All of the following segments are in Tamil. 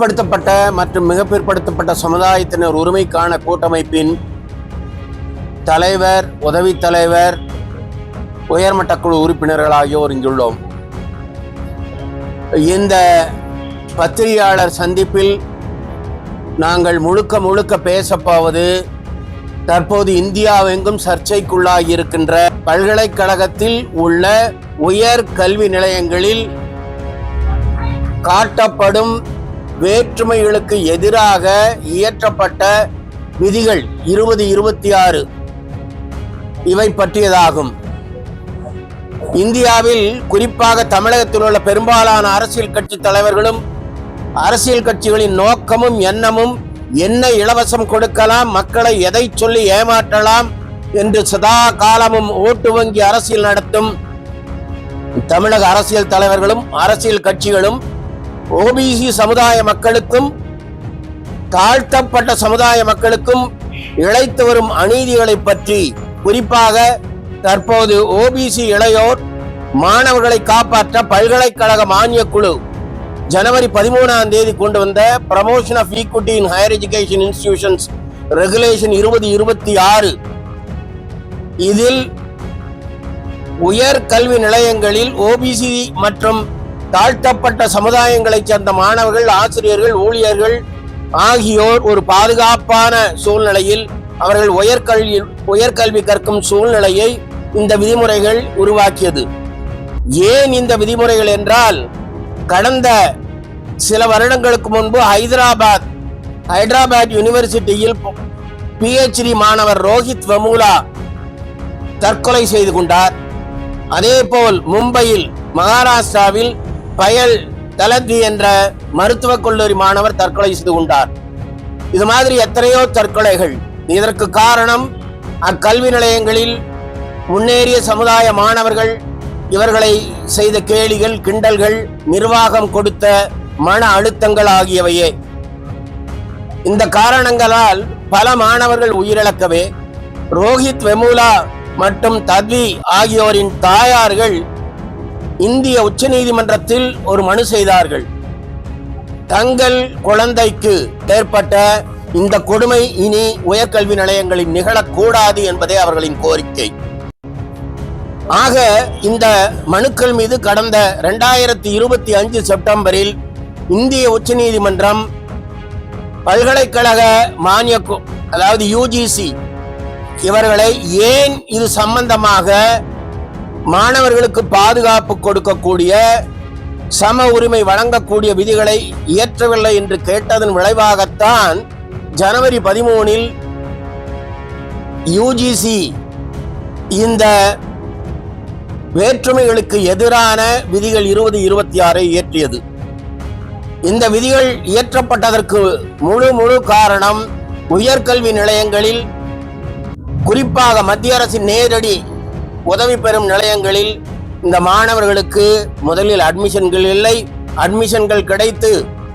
பிற்படுத்தப்பட்ட மற்றும் மிக பிற்படுத்தப்பட்ட சமுதாயத்தினர் உரிமைக்கான கூட்டமைப்பின் தலைவர் உதவித் தலைவர் உயர்மட்ட குழு உறுப்பினர்கள் ஆகியோர் இங்குள்ளோம். இந்த பத்திரிகையாளர் சந்திப்பில் நாங்கள் முழுக்க முழுக்க பேசப்போவது தற்போது இந்தியாவெங்கும் சர்ச்சைக்குள்ளாகி இருக்கின்ற பல்கலைக்கழகத்தில் உள்ள உயர் கல்வி நிலையங்களில் காட்டப்படும் வேற்றுமைகளுக்கு எதிராக இயற்றப்பட்ட விதிகள் இருபது இருபத்தி ஆறு இவை பற்றியதாகும். இந்தியாவில் குறிப்பாக தமிழகத்தில் உள்ள பெரும்பாலான அரசியல் கட்சி தலைவர்களும் அரசியல் கட்சிகளின் நோக்கமும் எண்ணமும் என்ன இலவசம் கொடுக்கலாம் மக்களை எதை சொல்லி ஏமாற்றலாம் என்று சதா காலமும் ஓட்டு வங்கி அரசியல் நடத்தும் தமிழக அரசியல் தலைவர்களும் அரசியல் கட்சிகளும் ஓபிசி சமுதாய மக்களுக்கும் தாழ்த்தப்பட்ட சமுதாய மக்களுக்கும் இழைத்து வரும் அநீதிகளை பற்றி குறிப்பாக தற்போது ஓபிசி இளையோர் மாணவர்களை காப்பாற்ற பல்கலைக்கழக மானியக் குழு ஜனவரி பதிமூணாம் தேதி கொண்டு வந்த promotion of equity in higher education institutions regulation இருபது இருபத்தி ஆறு. இதில் உயர் கல்வி நிலையங்களில் ஓபிசி மற்றும் தாழ்த்தப்பட்ட சமுதாயங்களைச் சேர்ந்த மாணவர்கள் ஆசிரியர்கள் ஊழியர்கள் ஆகியோர் ஒரு பாதுகாப்பான சூழ்நிலையில் அவர்கள் உயர்கல்வி உயர்கல்வி கற்கும் சூழ்நிலையை இந்த விதிமுறைகள் உருவாக்கியது. ஏன் இந்த விதிமுறைகள் என்றால் கடந்த சில வருடங்களுக்கு முன்பு ஹைதராபாத் ஹைதராபாத் யூனிவர்சிட்டியில் பிஹெச்டி மாணவர் ரோஹித் வெமுலா தற்கொலை செய்து கொண்டார். அதேபோல் மும்பையில் மகாராஷ்டிராவில் பயல் தலத்வி என்ற மருத்துவக் கல்லூரி மாணவர் தற்கொலை செய்து கொண்டார். இது மாதிரி எத்தனையோ தற்கொலைகள். இதற்கு காரணம் அக்கல்வி நிலையங்களில் முன்னேறிய சமுதாய மாணவர்கள் இவர்களை செய்த கேலிகள் கிண்டல்கள் நிர்வாகம் கொடுத்த மன அழுத்தங்கள் ஆகியவையே. இந்த காரணங்களால் பல மாணவர்கள் உயிரிழக்கவே ரோஹித் வெமுலா மற்றும் தத்வி ஆகியோரின் தாயார்கள் இந்திய உச்சநீதிமன்றத்தில் ஒரு மனு செய்தார்கள். தங்கள் குழந்தைக்கு ஏற்பட்ட இந்த கொடுமை இனி உயர்கல்வி நிலையங்களில் நிகழக்கூடாது என்பதே அவர்களின் கோரிக்கை. ஆக இந்த மனுக்கள் மீது கடந்த இரண்டாயிரத்தி இருபத்தி அஞ்சு செப்டம்பரில் இந்திய உச்சநீதிமன்றம் பல்கலைக்கழக மானிய அதாவது யூஜிசி இவர்களை ஏன் இது சம்பந்தமாக மாணவர்களுக்கு பாதுகாப்பு கொடுக்கக்கூடிய சம உரிமை வழங்கக்கூடிய விதிகளை இயற்றவில்லை என்று கேட்டதன் விளைவாகத்தான் ஜனவரி பதிமூனில் யூஜிசி இந்த வேற்றுமைகளுக்கு எதிரான விதிகள் இருபது இருபத்தி ஆறை இயற்றியது. இந்த விதிகள் இயற்றப்பட்டதற்கு முழு முழு காரணம் உயர்கல்வி நிலையங்களில் குறிப்பாக மத்திய அரசின் நேரடி உதவி பெறும் நிலையங்களில் இந்த மாணவர்களுக்கு முதலில் அட்மிஷன்கள் இல்லை. அட்மிஷன்கள் கிடைத்து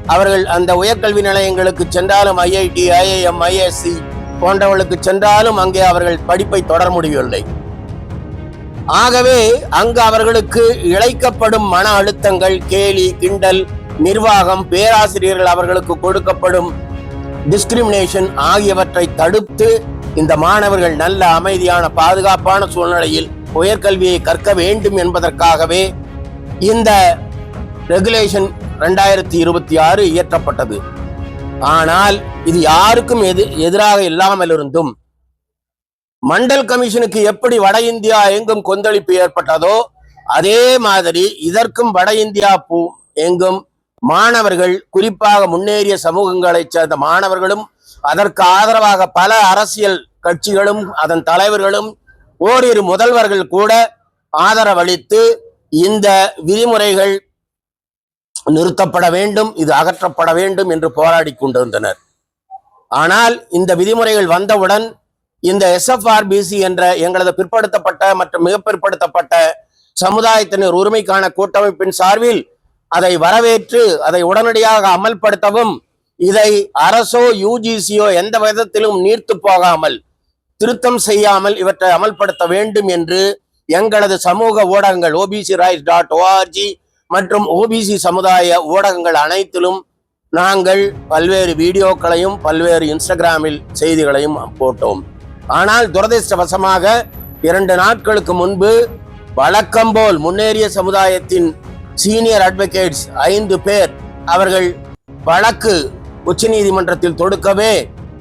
அவர்கள் அந்த உயர்கல்வி நிலையங்களுக்கு சென்றாலும் ஐஐடி ஐஐஎம் ஐஎஸ்சி போன்றவர்களுக்கு சென்றாலும் அங்கே அவர்கள் படிப்பை தொடர முடியவில்லை. ஆகவே அங்கு அவர்களுக்கு இழைக்கப்படும் மன அழுத்தங்கள் கேலி கிண்டல் நிர்வாகம் பேராசிரியர்கள் அவர்களுக்கு கொடுக்கப்படும் டிஸ்கிரிமினேஷன் ஆகியவற்றை தடுத்து இந்த மாணவர்கள் நல்ல அமைதியான பாதுகாப்பான சூழ்நிலையில் உயர்கல்வியை கற்க வேண்டும் என்பதற்காகவே இந்த ரெகுலேஷன் ரெண்டாயிரத்தி இருபத்தி ஆறு இயற்றப்பட்டது. ஆனால் இது யாருக்கும் எது எதிராக இல்லாமல் இருந்தும் மண்டல் கமிஷனுக்கு எப்படி வட இந்தியா எங்கும் கொந்தளிப்பு ஏற்பட்டதோ அதே மாதிரி இதற்கும் வட இந்தியா பூ எங்கும் மாணவர்கள் குறிப்பாக முன்னேறிய சமூகங்களைச் சேர்ந்த மாணவர்களும் அதற்கு ஆதரவாக பல அரசியல் கட்சிகளும் அதன் தலைவர்களும் ஓரிரு முதல்வர்கள் கூட ஆதரவளித்து இந்த விதிமுறைகள் நிறுத்தப்பட வேண்டும் இது அகற்றப்பட வேண்டும் என்று போராடி கொண்டிருந்தனர். ஆனால் இந்த விதிமுறைகள் வந்தவுடன் இந்த எஸ்எஃப்ஆர்பிசி என்ற எங்களது பிற்படுத்தப்பட்ட மற்றும் மிக பிற்படுத்தப்பட்ட சமுதாயத்தினர் உரிமைக்கான கூட்டமைப்பின் சார்பில் அதை வரவேற்று அதை உடனடியாக அமல்படுத்தவும் இதை அரசோ யூஜிசியோ எந்த விதத்திலும் நீர்த்து போகாமல் திருத்தம் செய்யாமல் இவற்றை அமல்படுத்த வேண்டும் என்று எங்களது சமூக ஊடகங்கள் OBC rights dot O R G மற்றும் ஓபிசி சமுதாய ஊடகங்கள் அனைத்திலும் நாங்கள் பல்வேறு வீடியோக்களையும் பல்வேறு இன்ஸ்டாகிராமில் செய்திகளையும் போட்டோம். ஆனால் துரதிர்ஷ்டவசமாக இரண்டு நாட்களுக்கு முன்பு வழக்கம்போல் முன்னேறிய சமுதாயத்தின் சீனியர் அட்வொகேட்ஸ் ஐந்து பேர் அவர்கள் வழக்கு உச்சநீதிமன்றத்தில் தொடுக்கவே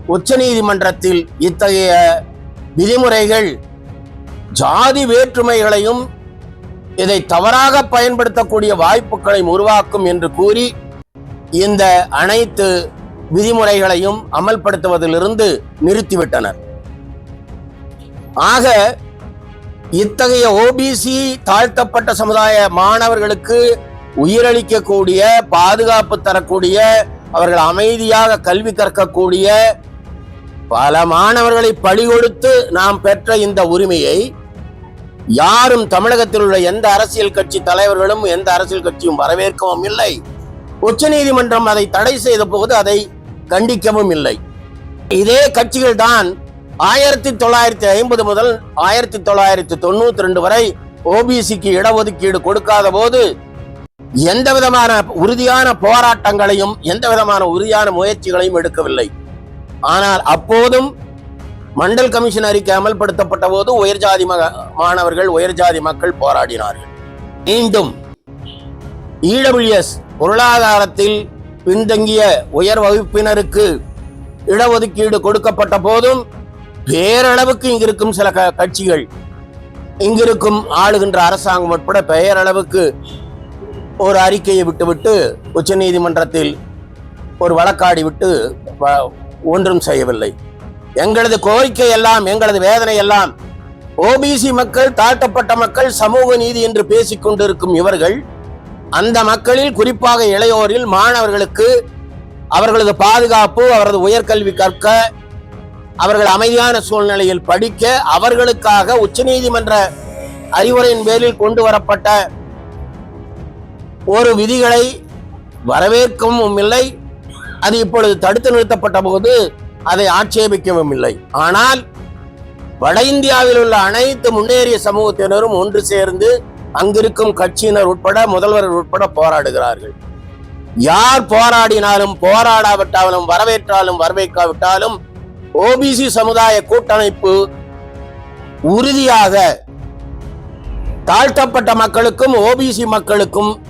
உச்சநீதிமன்றத்தில் இத்தகைய விதிமுறைகள் ஜாதி வேற்றுமைகளையும் இதை தவறாக பயன்படுத்தக்கூடிய வாய்ப்புகளை உருவாக்கும் என்று கூறி இந்த அனைத்து விதிமுறைகளையும் அமல்படுத்துவதிலிருந்து நிறுத்திவிட்டனர். ஆக இத்தகைய ஓபிசி தாழ்த்தப்பட்ட சமுதாய மாணவர்களுக்கு உயிரளிக்கக்கூடிய பாதுகாப்பு தரக்கூடிய அவர்கள் அமைதியாக கல்வி கற்கக்கூடிய பல மாணவர்களை பழிகொடுத்து நாம் பெற்ற இந்த உரிமையை யாரும் தமிழகத்தில் உள்ள எந்த அரசியல் கட்சி தலைவர்களும் எந்த அரசியல் கட்சியும் வரவேற்கவும் இல்லை. உச்சநீதிமன்றம் அதை தடை செய்த போது அதை கண்டிக்கவும் இல்லை. இதே கட்சிகள் தான் ஆயிரத்தி தொள்ளாயிரத்தி ஐம்பது முதல் ஆயிரத்தி தொள்ளாயிரத்தி தொண்ணூத்தி ரெண்டு வரை ஓபிசிக்கு இடஒதுக்கீடு கொடுக்காத போது எந்த விதமான உறுதியான போராட்டங்களையும் எந்த விதமான உறுதியான முயற்சிகளையும் எடுக்கவில்லை. ஆனால் அப்போதும் மண்டல் கமிஷன் அறிக்கை அமல்படுத்தப்பட்ட போது உயர்ஜாதி மக- மாணவர்கள் உயர்ஜாதி மக்கள் போராடினார்கள். மீண்டும் இடபிள்யூஎஸ் பொருளாதாரத்தில் பின்தங்கிய உயர் வகுப்பினருக்கு இடஒதுக்கீடு கொடுக்கப்பட்ட போதும் பேரளவுக்கு இங்கிருக்கும் சில க- கட்சிகள். இங்கிருக்கும் ஆளுகின்ற அரசாங்கம் உட்பட பெயரளவுக்கு ஒரு அறிக்கையை விட்டுவிட்டு உச்சநீதிமன்றத்தில் ஒரு வழக்காடி விட்டு வ- ஒன்றும் செய்யவில்லை. எங்களது கோரிக்கை எல்லாம் எங்களது வேதனை எல்லாம் ஓபிசி மக்கள் தாழ்த்தப்பட்ட மக்கள் சமூக நீதி என்று பேசிக் கொண்டிருக்கும் இவர்கள் அந்த மக்களில் குறிப்பாக இளையோரில் மாணவர்களுக்கு அவர்களது பாதுகாப்பு அவரது உயர்கல்வி கற்க அவர்கள் அமைதியான சூழ்நிலையில் படிக்க அவர்களுக்காக உச்சநீதிமன்ற அறிவுரையின் பேரில் கொண்டு வரப்பட்ட ஒரு விதிகளை வரவேற்கவும் இல்லை. அது இப்பொழுது தடுத்து நிறுத்தப்பட்ட போது அதை ஆட்சேபிக்கவும் இல்லை. ஆனால் வட இந்தியாவில் உள்ள அனைத்து முன்னேறிய சமூகத்தினரும் ஒன்று சேர்ந்து அங்கிருக்கும் கட்சியினர் உட்பட முதல்வர் உட்பட போராடுகிறார்கள். யார் போராடினாலும் போராடாவிட்டாலும் வரவேற்றாலும் வரவேற்காவிட்டாலும் ஓபிசி சமுதாய கூட்டமைப்பு உறுதியாக தாழ்த்தப்பட்ட மக்களுக்கும் ஓபிசி மக்களுக்கும்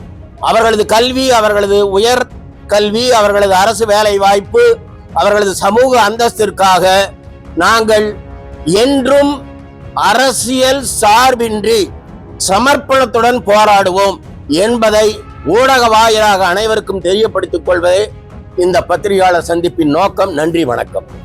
அவர்களது கல்வி அவர்களது உயர் கல்வி அவர்களது அரசு வேலை வாய்ப்பு அவர்களது சமூக அந்தஸ்திற்காக நாங்கள் என்றும் அரசியல் சார்பின்றி சமர்ப்பணத்துடன் போராடுவோம் என்பதை ஊடக வாயிலாக அனைவருக்கும் தெரியப்படுத்திக் கொள்வதே இந்த பத்திரிகையாளர் சந்திப்பின் நோக்கம். நன்றி வணக்கம்.